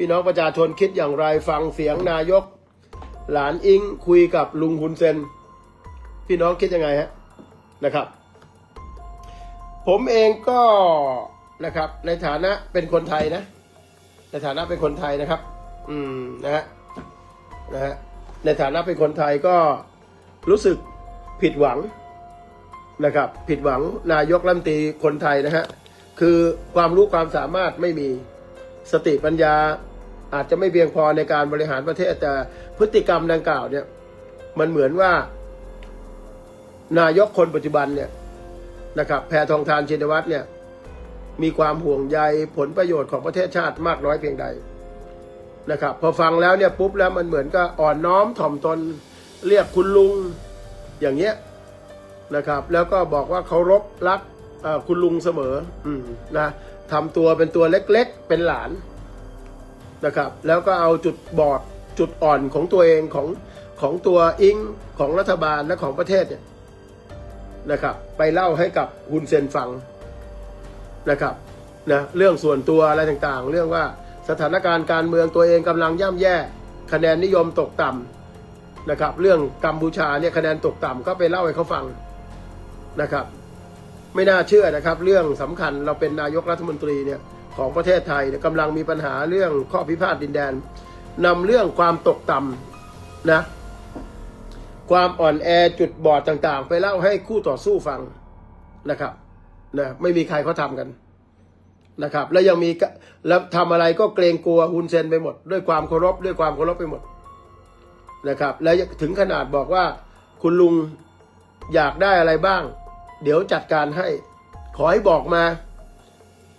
พี่น้องประชาชนคิดอย่างไรฟังเสียงนายก หลานอิงคุยกับลุงฮุนเซน พี่น้องคิดยังไงฮะนะครับ ผมเองก็นะครับในฐานะเป็นคนไทยนะ ในฐานะเป็นคนไทยนะครับ อืมนะฮะนะฮะในฐานะเป็นคนไทยก็รู้สึกผิดหวังนะครับ ผิดหวังนายกรัฐมนตรีคนไทยนะฮะคือความรู้ความสามารถไม่มีสติปัญญา อาจจะไม่เพียงพอในการบริหารประเทศแต่พฤติกรรมดังกล่าวเนี่ย มันเหมือนว่า นายกคนปัจจุบันเนี่ยนะครับ แพทองทานชินวัตรเนี่ย มีความห่วงใยผลประโยชน์ของประเทศชาติมากน้อยเพียงใดนะครับ พอฟังแล้วเนี่ยปุ๊บแล้วมันเหมือนกับอ่อนน้อมถ่อมตนเรียกคุณลุงอย่างเงี้ยนะครับ แล้วก็บอกว่าเคารพรักคุณลุงเสมอ อืมนะทำตัวเป็นตัวเล็ก ๆ เป็นหลาน นะครับ แล้วก็เอาจุดบอดจุดอ่อนของตัวเองของของตัวอิงของรัฐบาลและของประเทศเนี่ยนะครับ ไปเล่าให้กับฮุนเซนฟังนะครับนะเรื่องส่วนตัวอะไรต่างๆ เรื่องว่าสถานการณ์การเมืองตัวเองกำลังย่ำแย่ คะแนนนิยมตกต่ำนะครับ เรื่องกัมพูชาเนี่ยคะแนนตกต่ำก็ไปเล่าให้เขาฟังนะครับ ไม่น่าเชื่อนะครับ เรื่องสำคัญเราเป็นนายกรัฐมนตรีเนี่ย ของประเทศไทยเนี่ยกำลังมีปัญหาเรื่องข้อพิพาทดินแดนนำเรื่องความตกต่ำนะความอ่อนแอจุดบอดต่างๆ ไปเล่าให้คู่ต่อสู้ฟังนะครับนะไม่มีใครเขาทำกันนะครับ แล้วยังมีแล้วทำอะไรก็เกรงกลัวฮุนเซนไปหมด ด้วยความเคารพด้วยความเคารพไปหมดนะครับ แล้วถึงขนาดบอกว่าคุณลุงอยากได้อะไรบ้าง เดี๋ยวจัดการให้ ขอให้บอกมา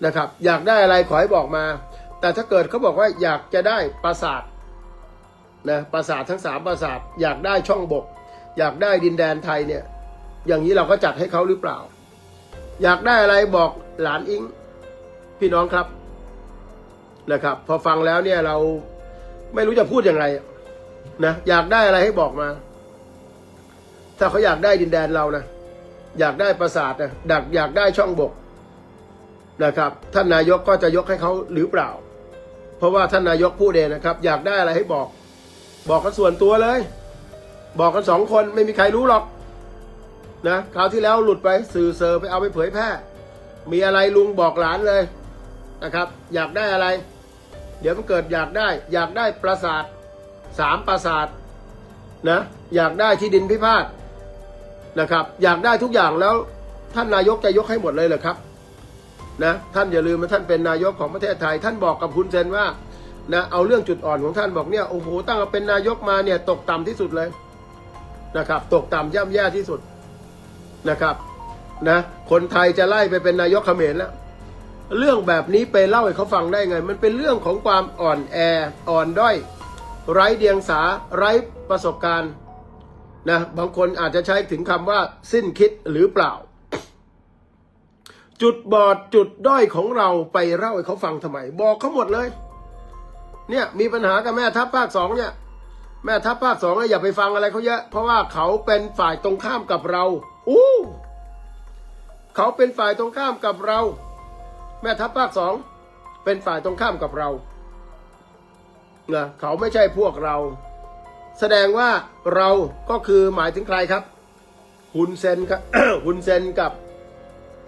นะครับ อยากได้อะไรขอให้บอกมา แต่ถ้าเกิดเขาบอกว่าอยากจะได้ปราสาทนะปราสาททั้งสามปราสาทอยากได้ช่องบก อยากได้ดินแดนไทยเนี่ย อย่างนี้เราก็จัดให้เขาหรือเปล่า อยากได้อะไรบอกหลานอิงพี่น้องครับนะครับ พอฟังแล้วเนี่ยเราไม่รู้จะพูดอยังไงนะอยากได้อะไรให้บอกมา ถ้าเขาอยากได้ดินแดนเรานะอยากได้ปราสาทนะดักอยากได้ช่องบก นะครับ ท่านนายกก็จะยกให้เขาหรือเปล่า เพราะว่าท่านนายกพูดเองนะครับ อยากได้อะไรให้บอก บอกกันส่วนตัวเลย บอกกันสองคนไม่มีใครรู้หรอกนะคราวที่แล้วหลุดไปสื่อเซอร์ไปเอาไปเผยแพร่ มีอะไรลุงบอกหลานเลยนะครับ อยากได้อะไร เดี๋ยวมันเกิดอยากได้ อยากได้ปราสาทสามปราสาทนะอยากได้ที่ดินพิพาทนะครับ อยากได้ทุกอย่างแล้วท่านนายกจะยกให้หมดเลยเหรอครับ นะท่านอย่าลืมว่าท่านเป็นนายกของประเทศไทย ท่านบอกกับคุณเซนว่านะเอาเรื่องจุดอ่อนของท่านบอกเนี่ยโอ้โหตั้งแต่เป็นนายกมาเนี่ยตกต่ำที่สุดเลยนะครับ ตกต่ำย่ำแย่ที่สุดนะครับนะคนไทยจะไล่ไปเป็นนายกเขมรแล้วเรื่องแบบนี้ไปเล่าให้เขาฟังได้ไง มันเป็นเรื่องของความอ่อนแออ่อนด้อย ไร้เดียงสาไร้ประสบการณ์นะบางคนอาจจะใช้ถึงคำว่าสิ้นคิดหรือเปล่า จุดบอดจุดด้อยของเราไปเล่าให้เขาฟังทำไม บอกเขาหมดเลย เนี่ยมีปัญหากับแม่ทัพภาคสองเนี่ย แม่ทัพภาคสองเนี่ยอย่าไปฟังอะไรเขาเยอะ เพราะว่าเขาเป็นฝ่ายตรงข้ามกับเรา อู้เขาเป็นฝ่ายตรงข้ามกับเรา แม่ทัพภาคสองเป็นฝ่ายตรงข้ามกับเรานะเขาไม่ใช่พวกเรา แสดงว่าเราก็คือหมายถึงใครครับหุนเซนครับหุนเซนกับ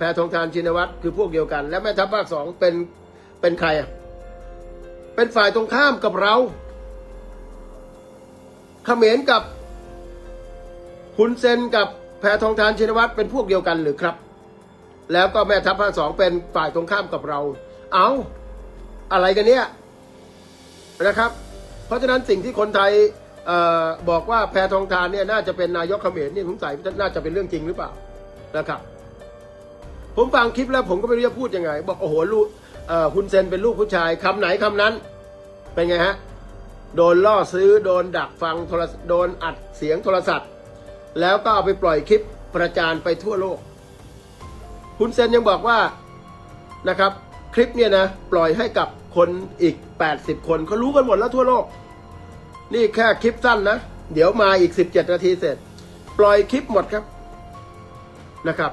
พทองทานชินวัตรคือพวกเดียวกัน และแม่ทัพภาคสองเป็นเป็นใครอะเป็นฝ่ายตรงข้ามกับเราเขมรกับหุนเซนกับแพทองทานชินวัตรเป็นพวกเดียวกันหรือครับ แล้วก็แม่ทัพภาคสองเป็นฝ่ายตรงข้ามกับเรา เอาอะไรกันเนี่ยนะครับ เพราะฉะนั้นสิ่งที่คนไทยออบอกว่าแพทองทานเนี่ยน่าจะเป็นนายกเขมรเนี่ยสงสัยน่าจะเป็นเรื่องจริงหรือเปล่านะครับ ผมฟังคลิปแล้วผมก็ไม่รู้จะพูดยังไง บอกโอ้โหลูกคุณเซนเป็นลูกผู้ชายคำไหนคำนั้น เป็นไงฮะ โดนล่อซื้อโดนดักฟังโทรโดนอัดเสียงโทรศัพท์ แล้วก็เอาไปปล่อยคลิปประจานไปทั่วโลกคุณเซนยังบอกว่านะครับคลิปเนี่ยนะปล่อยให้กับคนอีก 80 คนเขารู้กันหมดแล้วทั่วโลก นี่แค่คลิปสั้นนะ เดี๋ยวมาอีก 17 นาทีเสร็จ ปล่อยคลิปหมดครับนะครับ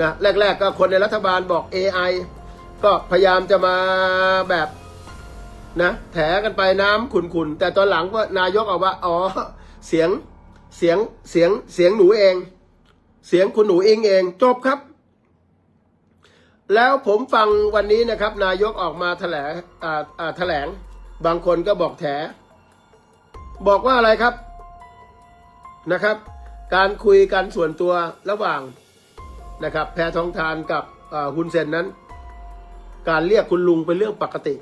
นะแรก ๆ ก็คนในรัฐบาลบอก AI ก็พยายามจะมาแบบนะแถกันไปน้ำขุนๆ แต่ตอนหลังก็นายกออกว่า อ๋อ เสียงเสียงเสียงเสียงหนูเอง เสียงคุณหนูเองเองจบครับ แล้วผมฟังวันนี้นะครับ นายกออกมาแถลงอ่าอ่าแถลง บางคนก็บอกแถ บอกว่าอะไรครับนะครับ การคุยกันส่วนตัวระหว่าง นะครับแพทองทานกับฮุนเซนนั้น การเรียกคุณลุงเป็นเรื่องปกติ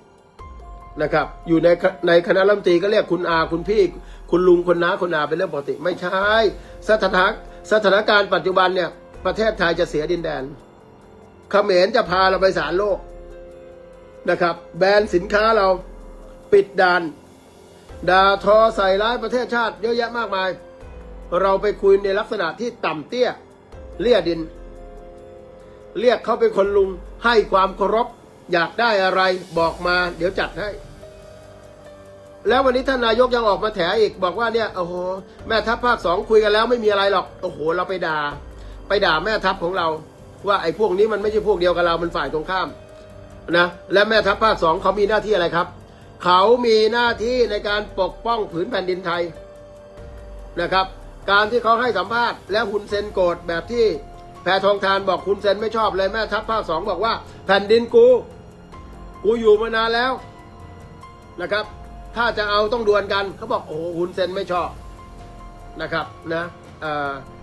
นะครับอยู่ในในคณะรัฐมนตรีก็เรียกคุณอาคุณพี่ คุณลุงคุณน้าคุณอาเป็นเรื่องปกติ ไม่ใช่สถานสถานการณ์ปัจจุบันเนี่ยประเทศไทยจะเสียดินแดนเขมรจะพาเราไปศาลโลกนะครับแบนสินค้าเราปิดด่านด่าทอใส่ร้ายประเทศชาติเยอะแยะมากมาย เราไปคุยในลักษณะที่ต่ำเตี้ยเลี่ยดิน เรียกเขาเป็นคนลุงให้ความเคารพอยากได้อะไรบอกมา เดี๋ยวจัดให้ แล้ววันนี้ท่านนายกยังออกมาแถอีกบอกว่าเนี่ยโอ้โหแม่ทัพภาคสองคุยกันแล้วไม่มีอะไรหรอกโอ้โห เราไปด่า ไปด่าแม่ทัพของเรา ว่าไอ้พวกนี้มันไม่ใช่พวกเดียวกับเรา มันฝ่ายตรงข้ามนะและแม่ทัพภาคสองเขามีหน้าที่อะไรครับ เขามีหน้าที่ในการปกป้องผืนแผ่นดินไทยนะครับ การที่เขาให้สัมภาษณ์และหุนเซนโกรธแบบที่ แพทองทานบอกคุณเซนไม่ชอบเลยแม่ทัพภาคสองบอกว่า แผ่นดินกู กูอยู่มานานแล้วนะครับ ถ้าจะเอาต้องดวลกันเขาบอกโอ้โหหุนเซนไม่ชอบนะครับนะอ,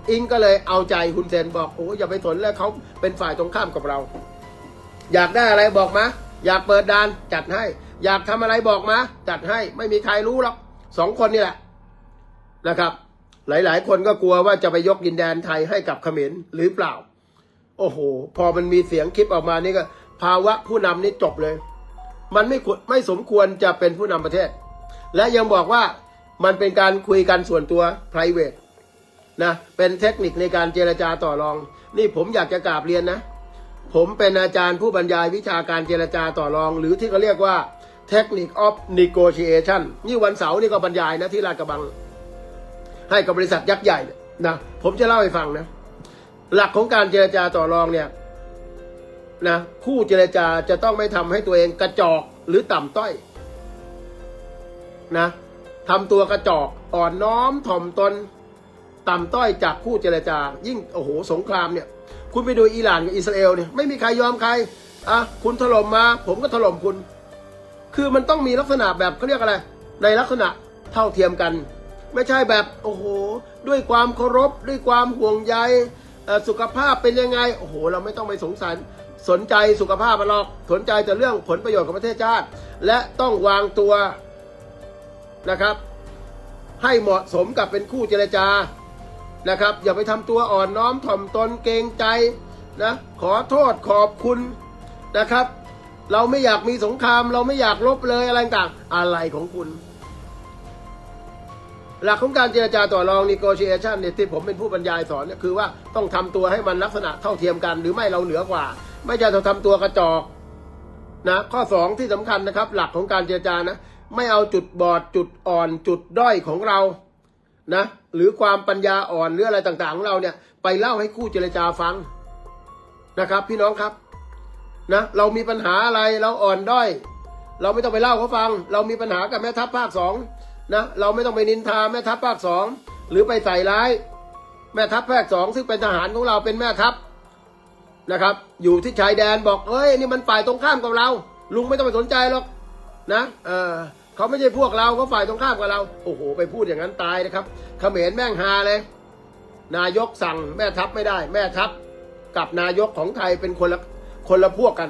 อิงก็เลยเอาใจหุนเซนบอกโอ้อย่าไปสนเลยเขาเป็นฝ่ายตรงข้ามกับเรา อยากได้อะไรบอกมาอยากเปิดดานจัดให้ อยากทำอะไรบอกมาจัดให้ไม่มีใครรู้หรอกสองคนนี่แหละนะครับ หลาย ๆ คนก็กลัวว่าจะไปยกดินแดนไทยให้กับเขมรหรือเปล่า โอ้โห พอมันมีเสียงคลิปออกมานี่ก็ ภาวะผู้นำนี่จบเลย มันไม่ไม่สมควรจะเป็นผู้นำประเทศ และยังบอกว่ามันเป็นการคุยกันส่วนตัว p r i v a t นะเป็นเทคนิคในการเจรจาต่อรอง นี่ผมอยากจะกราบเรียนนะ ผมเป็นอาจารย์ผู้บรรยายวิชาการเจรจาต่อรอง หรือที่เขาเรียกว่า Technique of Negotiation นี่วันเสาร์นี่ก็บรรยายนะที่ลาดกระบัง ให้กับบริษัทยักษ์ใหญ่นะผมจะเล่าให้ฟังนะหลักของการเจรจาต่อรองเนี่ยนะคู่เจรจาจะต้องไม่ทำให้ตัวเองกระจอกหรือต่ำต้อยนะทำตัวกระจอกอ่อนน้อมถ่อมตนต่ำต้อยจากคู่เจรจา ยิ่งโอ้โหสงครามเนี่ย คุณไปดูอิหร่านกับอิสราเอลเนี่ยไม่มีใครยอมใครอะคุณถล่มมา ผมก็ถล่มคุณ คือมันต้องมีลักษณะแบบเขาเรียกอะไร ในลักษณะเท่าเทียมกัน ไม่ใช่แบบโอ้โห ด้วยความเคารพด้วยความห่วงใยสุขภาพเป็นยังไง โอ้โห เราไม่ต้องไปสงสารสนใจสุขภาพมันหรอกสนใจแต่เรื่องผลประโยชน์ของประเทศชาติ และต้องวางตัวนะครับ ให้เหมาะสมกับเป็นคู่เจรจานะครับ อย่าไปทำตัวอ่อนน้อมถ่อมตนเกรงใจนะขอโทษขอบคุณนะครับ เราไม่อยากมีสงคราม เราไม่อยากลบเลยอะไรต่างอะไรของคุณ หลักของการเจรจาต่อรอง negotiation เนี่ยที่ผมเป็นผู้บรรยายสอนเนี่ยคือว่าต้องทำตัวให้มันลักษณะเท่าเทียมกัน หรือไม่เราเหนือกว่า ไม่ใช่เราทำตัวกระจอกนะข้อสองที่สำคัญนะครับ หลักของการเจรจานะ ไม่เอาจุดบอดจุดอ่อนจุดด้อยของเรานะหรือความปัญญาอ่อนหรืออะไรต่างๆของเราเนี่ยไปเล่าให้คู่เจรจาฟังนะครับ พี่น้องครับนะเรามีปัญหาอะไรเราอ่อนด้อย เราไม่ต้องไปเล่าเขาฟัง เรามีปัญหากับแม่ทัพภาคสอง นะเราไม่ต้องไปนินทาแม่ทัพภาคสองหรือไปใส่ร้าย แม่ทัพภาคสองซึ่งเป็นทหารของเราเป็นแม่ทัพนะครับ อยู่ที่ชายแดนบอกเอ้ยนี่มันฝ่ายตรงข้ามกับเรา ลุงไม่ต้องไปสนใจหรอกนะเออเขาไม่ใช่พวกเราเขาฝ่ายตรงข้ามกับเรา โอ้โห ไปพูดอย่างนั้นตายนะครับเขมรแม่งฮาเลย นายกสั่งแม่ทัพไม่ได้ แม่ทัพกับนายกของไทยเป็นคนละคนละพวกกัน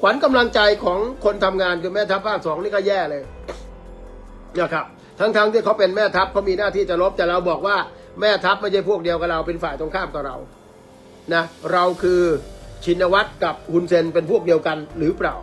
ขวัญกำลังใจของคนทำงานคือแม่ทัพภาคสองนี่ก็แย่เลย นะครับทั้งๆทที่เขาเป็นแม่ทัพเขามีหน้าที่จะรบแต่เราบอกว่าแม่ทัพไม่ใช่พวกเดียวกับเราเป็นฝ่ายตรงข้ามกับเรานะเราคือชินวัตรกับฮุนเซนเป็นพวกเดียวกันหรือเปล่า